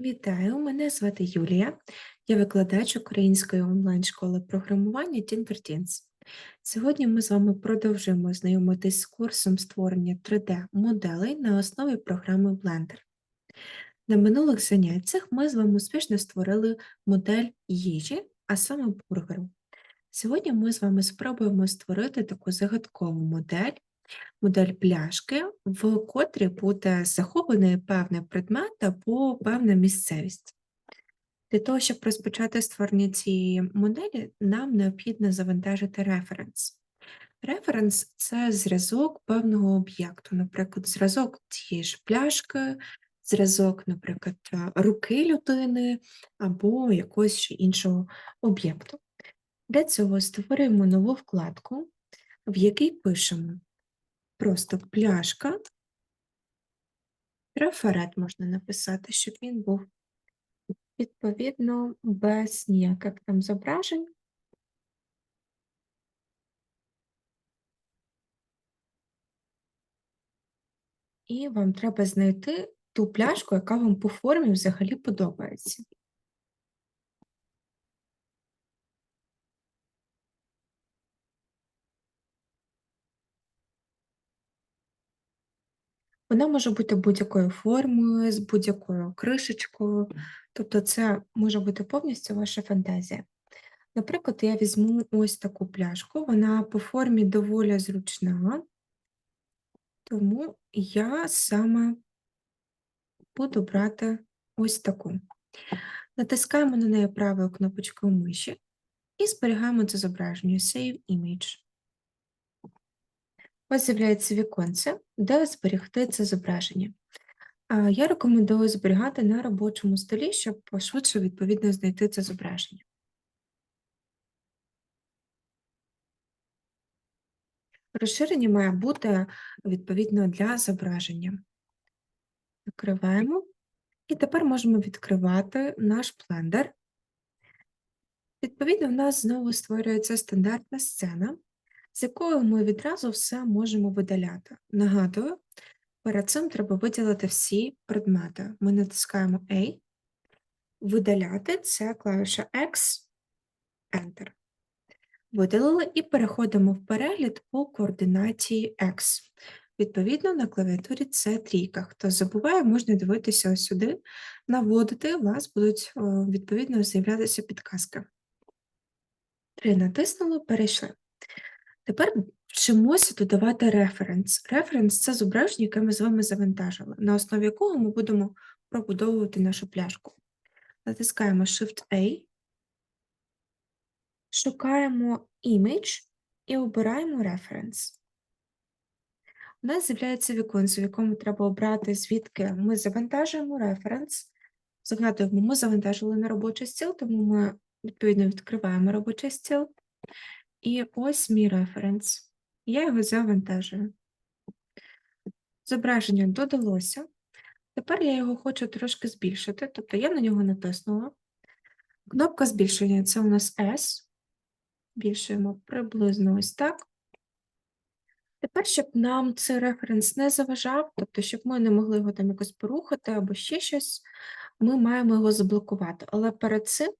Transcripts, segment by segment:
Вітаю, мене звати Юлія. Я викладач української онлайн-школи програмування Tinkertins. Сьогодні ми з вами продовжуємо знайомитись з курсом створення 3D-моделей на основі програми Blender. На минулих заняттях ми з вами успішно створили модель їжі, а саме бургеру. Сьогодні ми з вами спробуємо створити таку загадкову модель, модель пляшки, в котрій буде захований певний предмет або певна місцевість. Для того, щоб розпочати створення цієї моделі, нам необхідно завантажити референс. Референс це зразок певного об'єкту, наприклад, зразок цієї ж пляшки, зразок, наприклад, руки людини або якогось іншого об'єкту. Для цього створюємо нову вкладку, в якій пишемо просто пляшка, трафарет можна написати, щоб він був відповідно без ніяких там зображень. І вам треба знайти ту пляшку, яка вам по формі взагалі подобається. Вона може бути будь-якої форми, з будь-якою кришечкою, тобто це може бути повністю ваша фантазія. Наприклад, я візьму ось таку пляшку, вона по формі доволі зручна, тому я саме буду брати ось таку. Натискаємо на неї правою кнопочкою миші і зберігаємо це зображення Save Image. У вас з'являється віконце, де зберегти це зображення. Я рекомендую зберігати на робочому столі, щоб швидше відповідно знайти це зображення. Розширення має бути відповідно для зображення. Закриваємо. І тепер можемо відкривати наш блендер. Відповідно, в нас знову створюється стандартна сцена, з якою ми відразу все можемо видаляти. Нагадую, перед цим треба виділити всі предмети. Ми натискаємо A, видаляти це клавіша X, Enter. Видалили і переходимо в перегляд по координаті X. Відповідно, на клавіатурі це трійка. Хто забуває, можна дивитися ось сюди, наводити, у вас будуть відповідно з'являтися підказки. Три натиснули, перейшли. Тепер вчимося додавати референс. Референс це зображення, яке ми з вами завантажили, на основі якого ми будемо пробудовувати нашу пляшку. Натискаємо Shift-A, шукаємо Image і обираємо Reference. У нас з'являється віконце, в якому треба обрати, звідки ми завантажуємо референс. Згадуємо, ми завантажили на робочий стіл, тому ми, відповідно, відкриваємо робочий стіл. І ось мій референс. Я його завантажую. Зображення додалося. Тепер я його хочу трошки збільшити, тобто я на нього натиснула. Кнопка збільшення це у нас S. Збільшуємо приблизно ось так. Тепер, щоб нам цей референс не заважав, тобто, щоб ми не могли його там якось порухати або ще щось, ми маємо його заблокувати. Але перед цим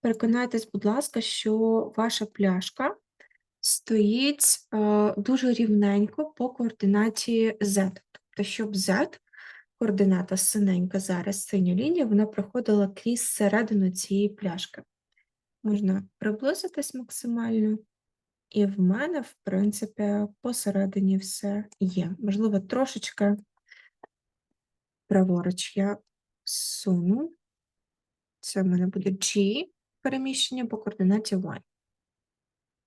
переконайтесь, будь ласка, що ваша пляшка стоїть е, дуже рівненько по координаті Z. Тобто, щоб Z, координата синенька зараз, синя лінія, вона проходила крізь середину цієї пляшки. Можна приблизитись максимально. І в мене, в принципі, посередині все є. Можливо, трошечки праворуч я суну. Це в мене буде G переміщення по координаті Y.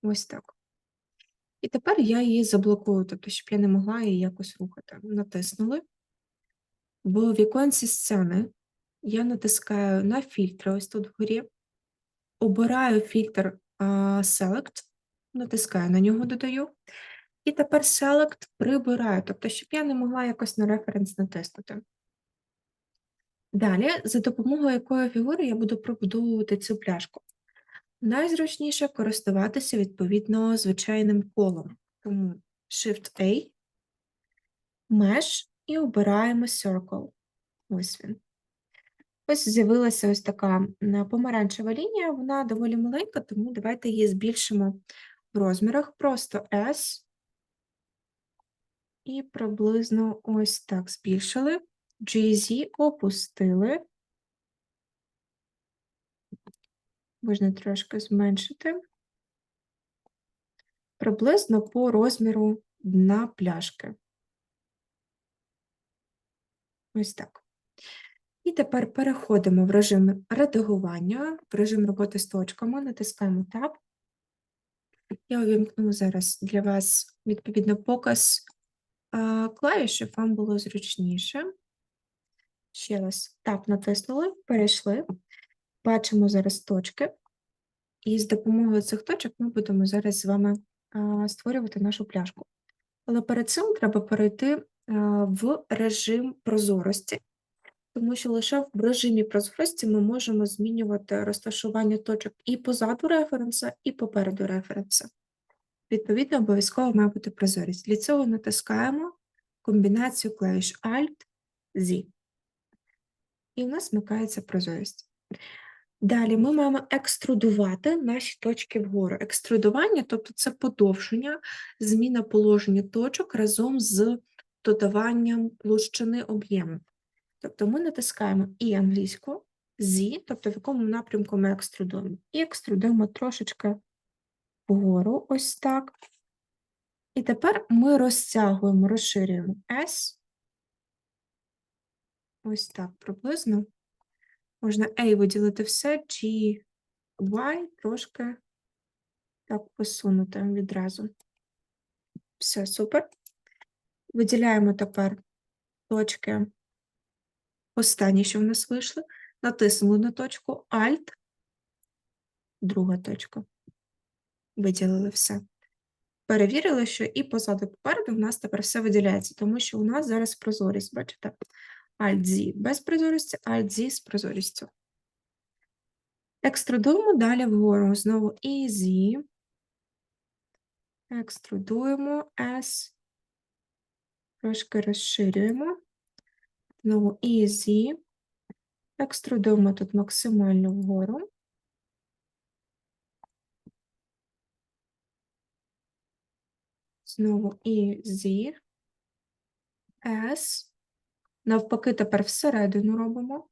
Ось так. І тепер я її заблокую, тобто, щоб я не могла її якось рухати. Натиснули. В віконці сцени я натискаю на фільтри ось тут вгорі, обираю фільтр Select натискаю на нього, додаю. І тепер Select прибираю, тобто, щоб я не могла якось на референс натиснути. Далі, за допомогою якої фігури я буду пробудовувати цю пляшку. Найзручніше користуватися, відповідно, звичайним колом. Тому Shift-A, Mesh і обираємо Circle. Ось він. Ось з'явилася ось така помаранчева лінія, вона доволі маленька, тому давайте її збільшимо в розмірах. Просто S. І приблизно ось так збільшили. GZ опустили. Можна трошки зменшити. Приблизно по розміру дна пляшки. Ось так. І тепер переходимо в режим редагування, в режим роботи з точками, натискаємо Tab. Я увімкну зараз для вас, відповідно, показ клавіш, щоб вам було зручніше. Ще раз Tab натиснули, перейшли. Бачимо зараз точки. І з допомогою цих точок ми будемо зараз з вами створювати нашу пляшку. Але перед цим треба перейти в режим прозорості, тому що лише в режимі прозорості ми можемо змінювати розташування точок і позаду референса, і попереду референса. Відповідно, обов'язково має бути прозорість. Для цього натискаємо комбінацію клавіш Alt, Z. І в нас вмикається прозорість. Далі ми маємо екструдувати наші точки вгору. Екструдування, тобто це подовження, зміна положення точок разом з додаванням площини об'єму. Тобто ми натискаємо і англійську Z, тобто в якому напрямку ми екструдуємо. І екструдуємо трошечки вгору, ось так. І тепер ми розтягуємо, розширюємо S. Ось так приблизно. Можна A виділити все, G, Y трошки так посунути відразу. Все, супер. Виділяємо тепер точки останні, що в нас вийшли. Натиснули на точку Alt, друга точка. Виділили все. Перевірили, що і позаду, і попереду в нас тепер все виділяється, тому що у нас зараз прозорість, бачите? Alt-Z без прозорості, Alt-Z з прозорістю. Екструдуємо далі вгору. Знову EZ. Екструдуємо S. Трошки розширюємо. Знову EZ. Екструдуємо тут максимально вгору. Знову EZ. S. Навпаки, тепер всередину робимо.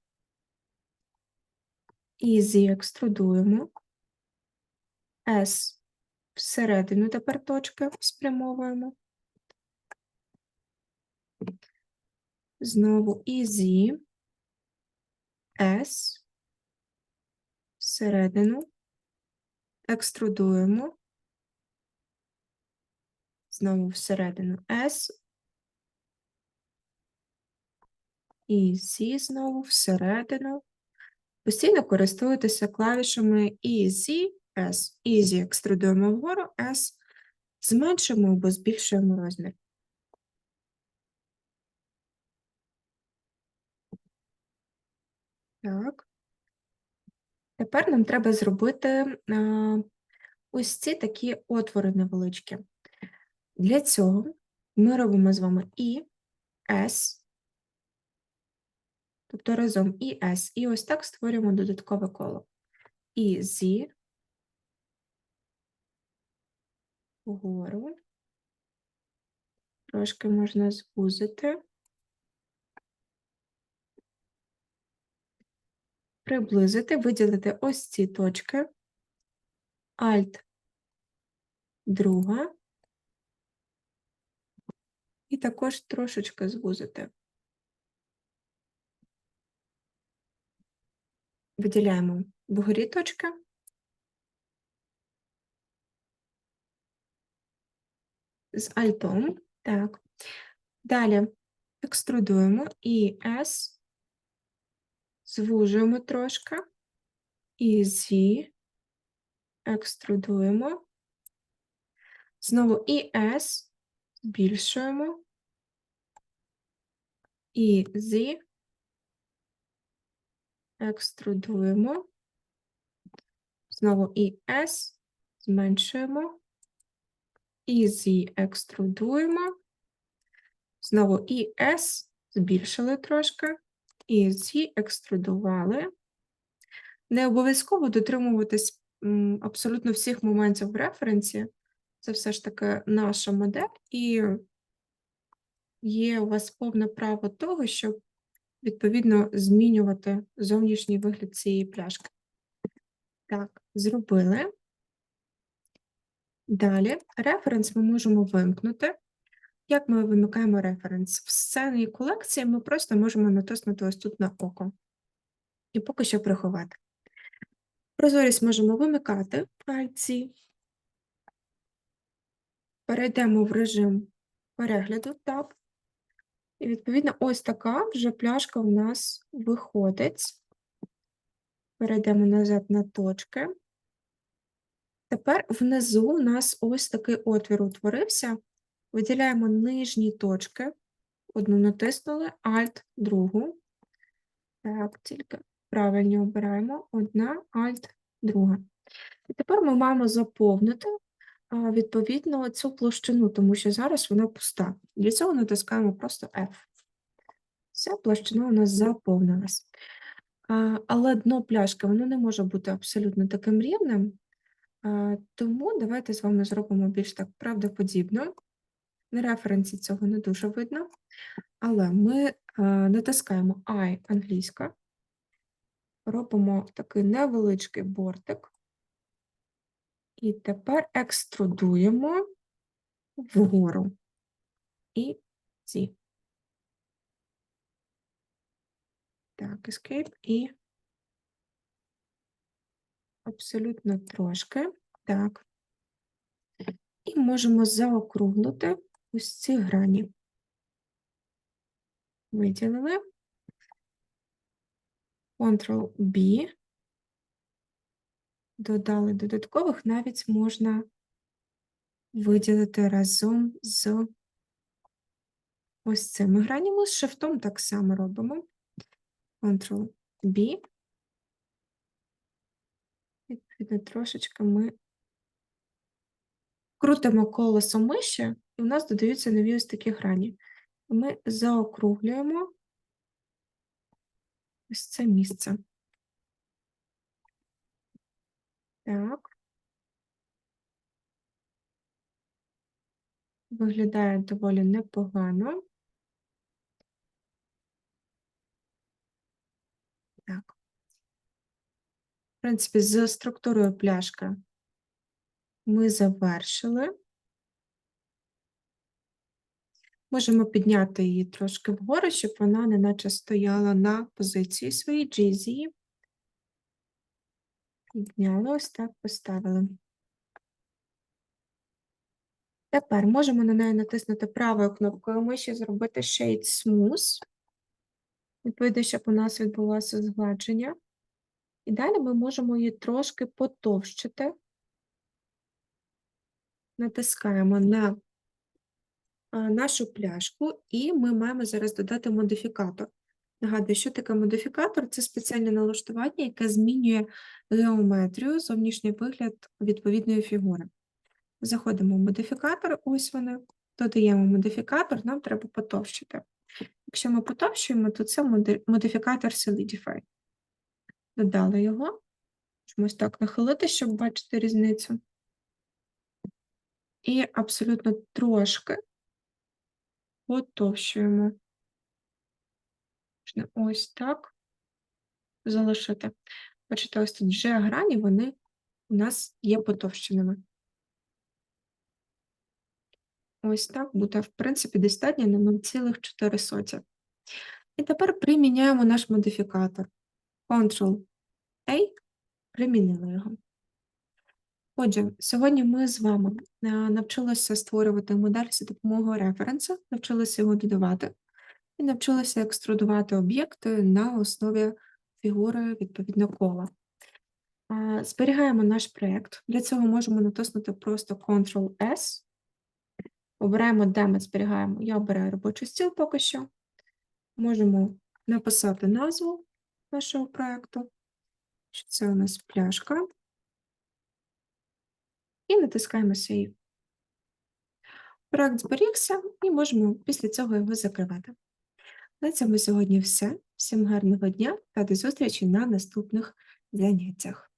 Easy екструдуємо. S всередину тепер точки спрямовуємо. Знову Easy. S. Всередину. Екструдуємо. Знову всередину S. І Z знову всередину. Постійно користуйтеся клавішами EZ, S. Easy екструдуємо вгору, S. Зменшуємо або збільшуємо розмір. Так. Тепер нам треба зробити ось ці такі отвори невеличкі. Для цього ми робимо з вами І, S, тобто разом і S, і ось так створюємо додаткове коло. І Z, вгору, трошки можна звузити, приблизити, виділити ось ці точки, Alt, друга, і також трошечки звузити. Виділяємо вгорі точки. З альтом. Так. Далі екструдуємо і S, звужуємо трошки, і Z, екструдуємо. Знову і S, збільшуємо, і Z, екструдуємо. Знову і S, зменшуємо. І Z екструдуємо. Знову і S, збільшили трошки. і ці екструдували. Не обов'язково дотримуватись абсолютно всіх моментів в референсі. Це все ж таки наша модель, і є у вас повне право того, щоб відповідно змінювати зовнішній вигляд цієї пляшки. Так, зробили. Далі референс ми можемо вимкнути. Як ми вимикаємо референс? В сцені колекції ми просто можемо натиснути ось тут на око і поки що приховати. Прозорість можемо вимикати пальці. Перейдемо в режим перегляду таб. І, відповідно, ось така вже пляшка у нас виходить. Перейдемо назад на точки. Тепер внизу у нас ось такий отвір утворився. Виділяємо нижні точки. Одну натиснули, Alt, другу. Так, тільки правильно обираємо. Одна, Alt, друга. І тепер ми маємо заповнити відповідно цю площину, тому що зараз вона пуста. Для цього натискаємо просто F. Все, площина у нас заповнилась. Але дно пляшки воно не може бути абсолютно таким рівним, тому давайте з вами зробимо більш так правдоподібно. На референсі цього не дуже видно, але ми натискаємо I англійська, робимо такий невеличкий бортик, і тепер екструдуємо вгору і ці. Так, escape і абсолютно трошки. Так. І можемо заокруглити ось ці грані. Виділили. Ctrl-B. Додали додаткових, навіть можна виділити разом з ось цими гранями. З шифтом так само робимо. Ctrl-B. Відповідно, трошечки ми крутимо колесо миші, і у нас додаються нові ось такі грані. Ми заокруглюємо ось це місце. Так. Виглядає доволі непогано. Так. В принципі, з структурою пляшки ми завершили. Можемо підняти її трошки вгору, щоб вона неначе стояла на позиції своїй GZ. Підняли, ось так поставили. Тепер можемо на неї натиснути правою кнопкою миші, зробити Shade Smooth. Відповідно, щоб у нас відбулося згладження. І далі ми можемо її трошки потовщити. Натискаємо на нашу пляшку, і ми маємо зараз додати модифікатор. Нагадую, що таке модифікатор? Це спеціальне налаштування, яке змінює геометрію, зовнішній вигляд відповідної фігури. Заходимо в модифікатор, ось вони, додаємо модифікатор, нам треба потовщити. Якщо ми потовщуємо, то це модифікатор Solidify. Додали його. Чомусь так нахилити, щоб бачити різницю. І абсолютно трошки потовщуємо. Можна ось так залишити. Бачите, ось тут вже грані, вони у нас є потовщеними. Ось так буде, в принципі, достатньо на 0,4. І тепер приміняємо наш модифікатор. Ctrl-A, примінили його. Отже, сьогодні ми з вами е, навчилися створювати модель за допомогою референсу, навчилися його додавати і навчилися екструдувати об'єкти на основі фігури відповідно кола. Зберігаємо наш проєкт. Для цього можемо натиснути просто Ctrl-S. Обираємо, де ми зберігаємо. Я обираю робочий стіл поки що. Можемо написати назву нашого проєкту, це у нас пляшка. І натискаємо Save. Проект зберігся, і можемо після цього його закривати. На цьому сьогодні все. Всім гарного дня та до зустрічі на наступних заняттях.